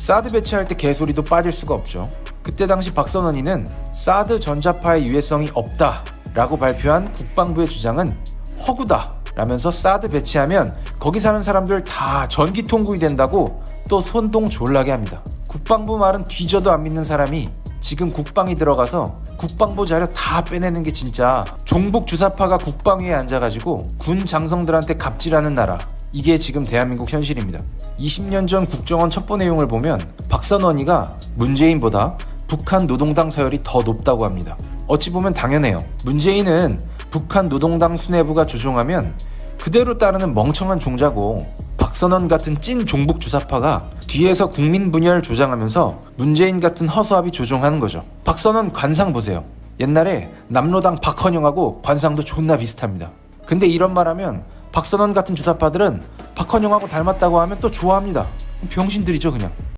사드 배치할 때 개소리도 빠질 수가 없죠. 그때 당시 박선원이는 사드 전자파의 유해성이 없다 라고 발표한 국방부의 주장은 허구다 라면서 사드 배치하면 거기 사는 사람들 다 전기통구이 된다고 또 손동 졸라게 합니다. 국방부 말은 뒤져도 안 믿는 사람이 지금 국방이 들어가서 국방부 자료 다 빼내는 게 진짜 종북 주사파가 국방위에 앉아가지고 군 장성들한테 갑질하는 나라 이게 지금 대한민국 현실입니다. 20년 전 국정원 첩보 내용을 보면 박선원이가 문재인보다 북한 노동당 서열이 더 높다고 합니다. 어찌 보면 당연해요. 문재인은 북한 노동당 수뇌부가 조종하면 그대로 따르는 멍청한 종자고 박선원 같은 찐 종북 주사파가 뒤에서 국민 분열 조장하면서 문재인 같은 허수아비 조종하는 거죠. 박선원 관상 보세요. 옛날에 남로당 박헌영하고 관상도 존나 비슷합니다. 근데 이런 말하면 박선원 같은 주사파들은 박헌영하고 닮았다고 하면 또 좋아합니다. 병신들이죠 그냥.